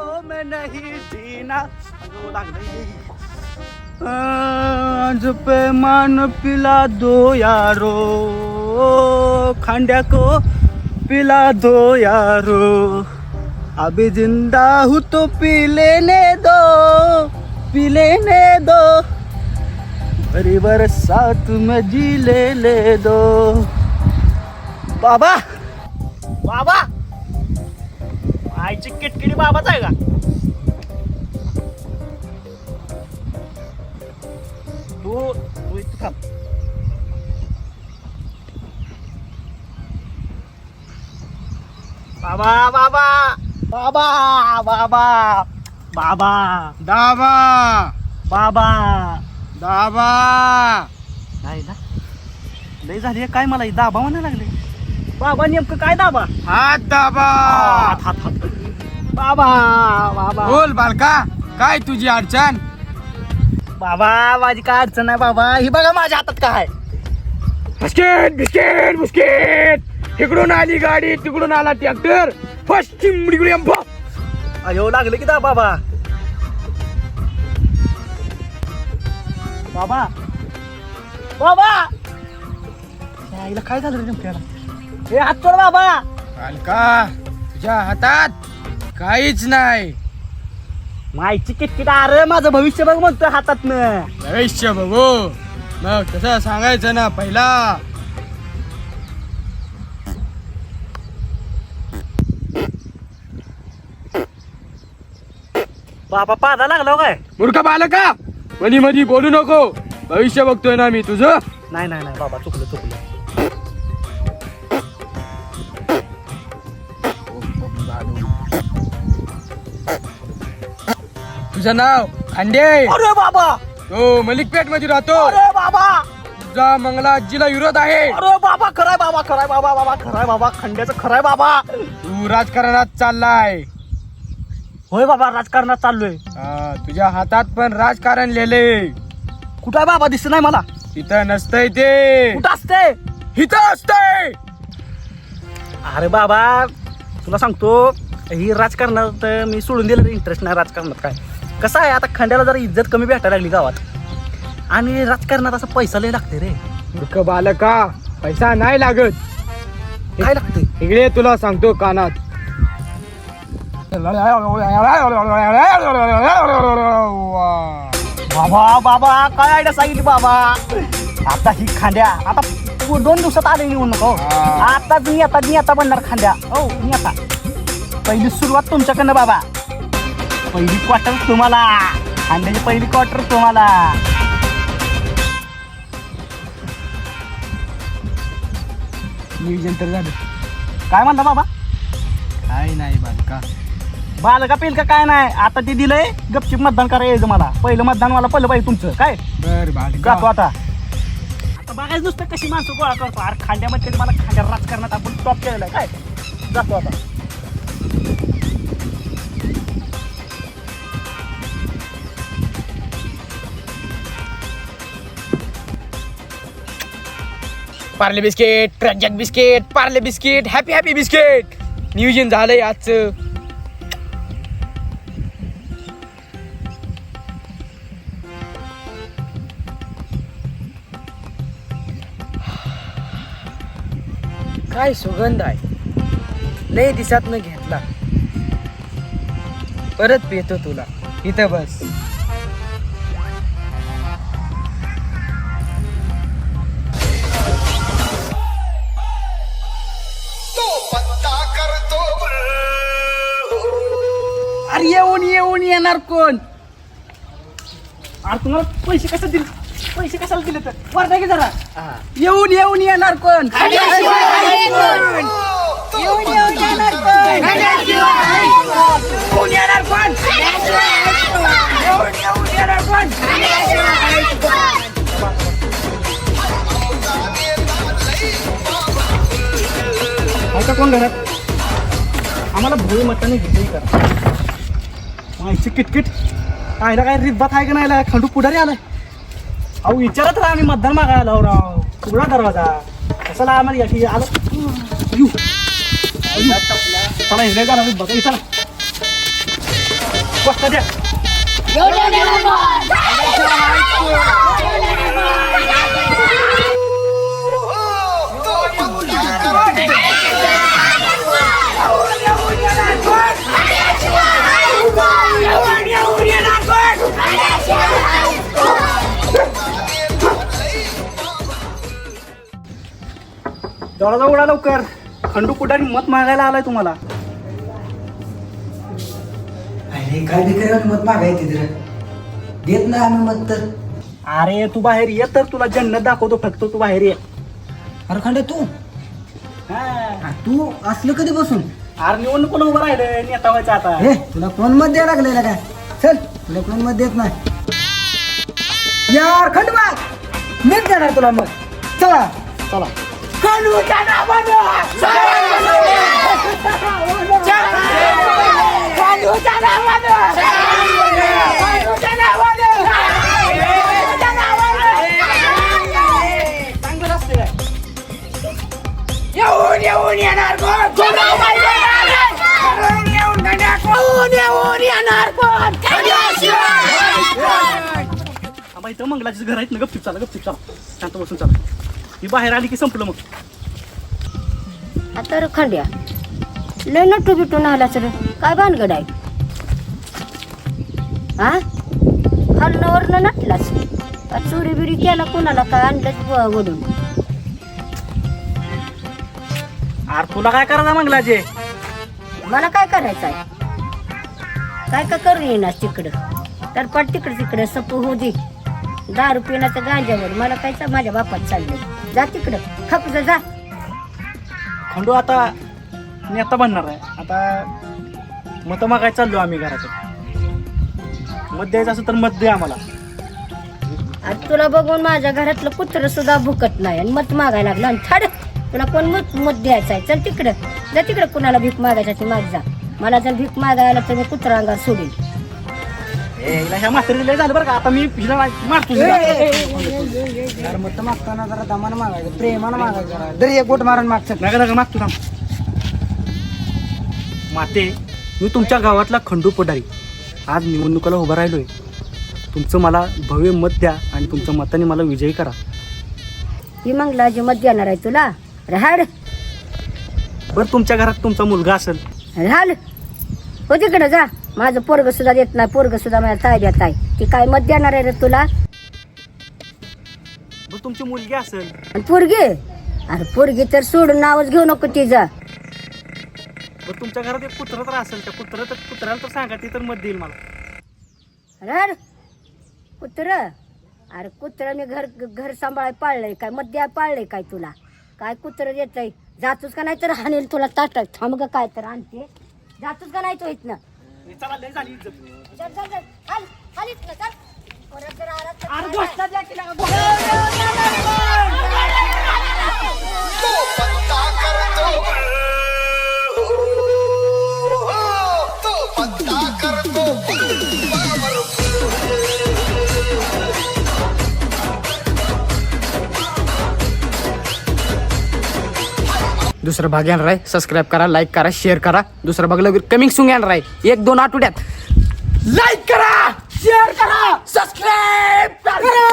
नहीं जीना। अयो, लागलंय. आज पिला दो यारो खांड्या को पिला दो यारो। अभी ज़िंदा हूँ तो पी लेने दो पी लेने दो। बरी बरसात में जी ले ले दो। बाबा बाबा। आईची किटकिटी बाबाच आहे का? तू तू इथं थांब. बाबा बाबा बाबा बाबा बाबा दाबा. बाबा. दाबा. नाही ना? लय झाली काय मला दाबा म्हणायला लागले? बाबा नेमकं काय दाबा? हात दाबा. हात हात हात. बाबा बाबा. बोल बालका काय तुझी अडचण? बाबा माझी काय अडचण नाही बाबा. ही बघा माझ्या हातात काय बिस्किट बिस्किट बिस्किट. इकडून आली गाडी तिकडून आला ट्रॅक्टर. पश्चिम इकडे अयो लागलं की दा बाबा. बाबा. बाबा. आईला काय झालं रे नेमक्याला हे हात सोड बाबा. बालका तुझ्या हातात काहीच नाही. मायची किटकिट अरे माझं भविष्य बघ म्हणतोय हातातनं. भविष्य बघू. मग तसं सांगायचं ना पहिला. बाबा पादा लागला हो काय? मूर्ख बालका! मधी मधी बोलू नको. भविष्य बघतोय ना मी तुझं. नाही नाही नाही बाबा चुकलं चुकलं. तुझं नाव? खांडे. अरे बाबा. तो मलिकपेठमध्ये राहतो. अरे बाबा. तुझा मंगला आजीला विरोध आहे. अरे बाबा खराय बाबा खराय बाबा बाबा खराय बाबा. खंड्याचं खराय बाबा. तू राजकारणात चाललाय. होय बाबा राजकारणात चाललोय. हा, तुझ्या हातात पण राजकारण लिहिले कुठं आहे बाबा? दिसत नाही मला. इथं नसतंय ते. कुठं असते इथं असतंय. अरे बाबा तुला सांगतो ही राजकारणात मी सोडून दिलं इंटरेस्ट नाही राजकारणात काय. कसं आहे आता खंड्याला जरा इज्जत कमी भेटायला लागली गावात. आणि राजकारणात असा पैसा लय लागते रे. मूर्ख बालका पैसा नाही लागत. काय लागते इकडे तुला सांगतो कानात. बाबा बाबा काय आयडिया सांगितली बाबा? आता ही खांद्या आता पु- दोन दिवसात आले निवडून नको. आता मी आता मी आता बनणार खांद्या हो मी आता. पहिली सुरुवात तुमच्याकडनं बाबा. पहिली क्वार्टर तुम्हाला. खांद्याची पहिली क्वार्टर तुम्हाला. नियोजन तर झालं. काय म्हणता बाबा? काय नाही बालका. बाल का पेल का काय नाही? आता ते दिलंय गपचिप मतदान करायचं मला. पहिलं मतदान मला पहिलं पाहिजे तुमचं. काय? बर जातो बालका आता. आता बघायचं नुसतं कशी माणसं गोळा करतो अरे खांद्यामध्ये मला खांद्या राजकारणात आपण टॉप केलेलं आहे. काय? जातो आता. Parle biscuit प्रजक biscuit Parle biscuit happy happy biscuit. नियोजन झालंय आजचं. काय सुगंध आहे. लय दिसात न घेतला. परत पितो तुला. इथं बस. अरे येऊन येऊन येणार कोण? अरे तुम्हाला पैसे कसे दिले? पैसे कशाला दिले तर? वरता की जरा. येऊन येऊन येणार कोण? येऊन येऊन येणार कोण? येणार कोण? येऊन येऊन येणार कोण? ऐका कोण घरात? आम्हाला भोळी मटण घेतली करा माहिती किटकिट आयला काय रिबात आहे नाही आला? खंडू पुढारी आलाय अहो विचारत राहा मतदान मागायला राव दरवाजा कशाला आम्हाला याची आलो द्या दरवाजा उडा लवकर. खंडू पुढारी मत मागायला आलाय तुम्हाला? अरे काय बी करायला मत मागायचे तिथे? देत नाही आम्ही मत तर. अरे तू बाहेर ये तर तुला जन्नत दाखवतो फक्त तू बाहेर ये. अरे खंडे तू? हा. आ, तू असलं कधी बसून? अरे निवडणूक कोण उभं राहिलं नेता व्हायचं आता. हे तुला कोण मत द्यायला लागलेला काय? चल तुला कोण मत देत नाही. यार खंडबाग मीच देणार तुला मत. चला. चला. चांगलं असते काय येऊन येऊन येणार येऊन येऊन येऊन येणार इथं मंगलाचे घर आहेत ना गपचिप चाला गपचिप चाला. शांत बसून चाला. ही बाहेर आली की संपलं मग. आता रे खंड्या लय नटू बिटून आला सर काय भानगड आहे? हा हलनावरनं नटलास? चोरी बिरी केला कोणाला काय आणलंच वडून? अरे तुला काय करायचं मंगलाचे मला काय करायचं आहे? काय का करू येणार तिकडं? तर पट तिकडं तिकडं सप होऊ दे. दारू पिण्याचं गांजावर. मला काय चा- माझ्या बापात चाललंय. जा तिकडं. खप जा, जा. खंडू आता नेता बनणार आहे. आता मत मागायला चाललो आम्ही घरात. मत द्यायचं असेल तर मत दे आम्हाला. आज तुला बघून माझ्या घरातलं कुत्र सुद्धा भुकत नाही. आणि मत मागायला लागला. आणि थाड तुला कोण मत मत द्यायचं आहे? चल तिकडं. जा तिकडं. कुणाला भीक मागायसाठी माग जा. मला जर भीक मागायला तर मी कुत्रा अंगावर सोडील ह्या म्हातारी झालं बरं का आता मी हिला मारतो हिला. यार मागताना जरा मागायचं प्रेमानं मागायचं जरा एक मारून नका नका मागतो थांब माते मी तुमच्या गावातला खंडू पुढारी आज निवडणुकाला उभा राहिलोय तुमचं मला भव्य मत द्या आणि तुमच्या मताने मला विजयी करा मी मग लाजी मत देणार आहे तुला राहाड बरं तुमच्या घरात तुमचा मुलगा असेल राहाल हो तिकडं जा माझं पोरग सुद्धा देत नाही पोरग सुद्धा माझ्या ताब्यात आहे ती काय मत देणार आहे रे तुला? बरं तुमची मुलगी असेल. आणि पोरगी? अरे पोरगी तर सोडून नावच घेऊ नको तिचं. बरं तुमच्या घरात एक कुत्र तर असेल त्या कुत्र तर कुत्र्याला तर सांगा ते तर मत देईल मला. अरे कुत्र? अरे कुत्र मी घर घर सांभाळाय पाळलंय काय? मध्या पाळलंय काय तुला? काय कुत्र देतय? जातोस का नाही तर हाणेल तुला ताट थांब ग काय तर आणते. जातोस का नाही तो इथनं? चला लय झाली इज्जत. चल चल चल. हाल हाल इथनं चल. परत जर आला तर दुसरं भाग येणार आहे. सबस्क्राईब करा लाईक करा शेअर करा. दुसरं भाग लवकर कमिंग सुंग येणार आहे. एक दोन आठवड्यात. लाईक करा शेअर करा सबस्क्राईब करा.